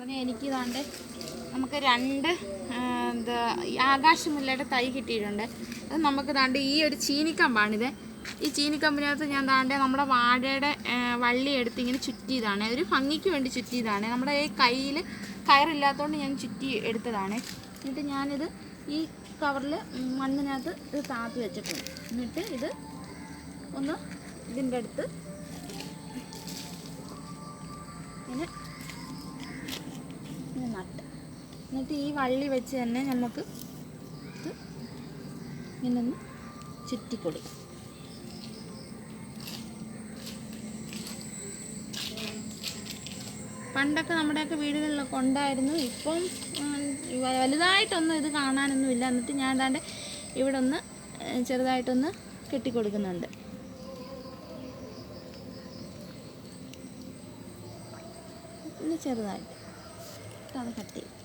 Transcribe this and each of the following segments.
പറഞ്ഞാൽ എനിക്ക് ഇതാണ്ട് നമുക്ക് രണ്ട് എന്താ ആകാശമുല്ലയുടെ തൈ കിട്ടിയിട്ടുണ്ട്. അത് നമുക്ക് ദാണ്ട് ഈ ഒരു ചീനിക്കമ്പാണിത്. ഈ ചീനിക്കമ്പിനകത്ത് ഞാൻ ദാണ്ട് നമ്മുടെ വാഴയുടെ വള്ളി എടുത്ത് ഇങ്ങനെ ചുറ്റിയതാണ്. ഒരു ഭംഗിക്ക് വേണ്ടി ചുറ്റിയതാണ്. നമ്മുടെ ഈ കയ്യിൽ കയറില്ലാത്തതുകൊണ്ട് ഞാൻ ചുറ്റി എടുത്തതാണ്. എന്നിട്ട് ഞാനിത് ഈ കവറിൽ മണ്ണിനകത്ത് ഇത് താത്തി വെച്ചിട്ടുണ്ട്. എന്നിട്ട് ഇത് ഒന്ന് ഇതിന്റെ അടുത്ത് ഇങ്ങനെ എന്നിട്ട് ഈ വള്ളി വെച്ച് തന്നെ നമുക്ക് ഇത് ഇങ്ങനെ ഒന്ന് ചുറ്റിക്കൊടുക്കും പണ്ടൊക്കെ നമ്മുടെയൊക്കെ വീടുകളിലൊക്കെ ഉണ്ടായിരുന്നു. ഇപ്പം വലുതായിട്ടൊന്നും ഇത് കാണാനൊന്നും ഇല്ല. എന്നിട്ട് ഞാൻ ഏതാണ്ട് ഇവിടെ ഒന്ന് ചെറുതായിട്ടൊന്ന് കെട്ടിക്കൊടുക്കുന്നുണ്ട് ചെറുതായിട്ട്. അത് കട്ട് ചെയ്യും.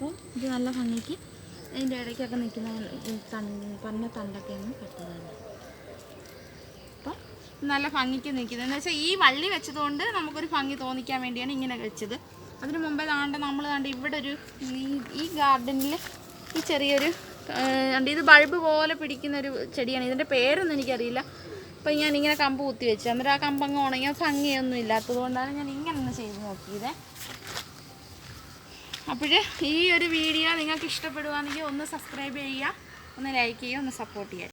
അപ്പോൾ ഇത് നല്ല ഭംഗിക്ക് അതിന്റെ ഇടയ്ക്കൊക്കെ നിൽക്കുന്ന തണ്ട് പറഞ്ഞ തണ്ടൊക്കെ ഒന്ന് കട്ട് ചെയ്താണ് അപ്പം നല്ല ഭംഗിക്ക് നിൽക്കുന്നത്. എന്ന് വെച്ചാൽ ഈ വള്ളി വെച്ചതുകൊണ്ട് നമുക്കൊരു ഭംഗി തോന്നിക്കാൻ വേണ്ടിയാണ് ഇങ്ങനെ വെച്ചത്. അതിന് മുമ്പേ താണ്ട് നമ്മൾ താണ്ട് ഇവിടെ ഒരു ഈ ഗാർഡനിൽ ഈ ചെറിയൊരു കണ്ട് ഇത് ബൾബ് പോലെ പിടിക്കുന്ന ഒരു ചെടിയാണ്. ഇതിന്റെ പേരൊന്നും എനിക്കറിയില്ല. അപ്പം ഞാൻ ഇങ്ങനെ കമ്പ് കുത്തി വെച്ചു. അന്നേരം ആ കമ്പങ്ങ് ഉണങ്ങിയ ഭംഗിയൊന്നും ഇല്ലാത്തത് കൊണ്ടാണ് ഞാൻ ഇങ്ങനെ ഒന്ന് ചെയ്ത് നോക്കിയത്. അപ്പോൾ ഈ ഒരു വീഡിയോ നിങ്ങൾക്ക് ഇഷ്ടപ്പെടുവാണെങ്കിൽ ഒന്ന് സബ്സ്ക്രൈബ് ചെയ്യുക ഒന്ന് ലൈക്ക് ചെയ്യുക ഒന്ന് സപ്പോർട്ട് ചെയ്യുക.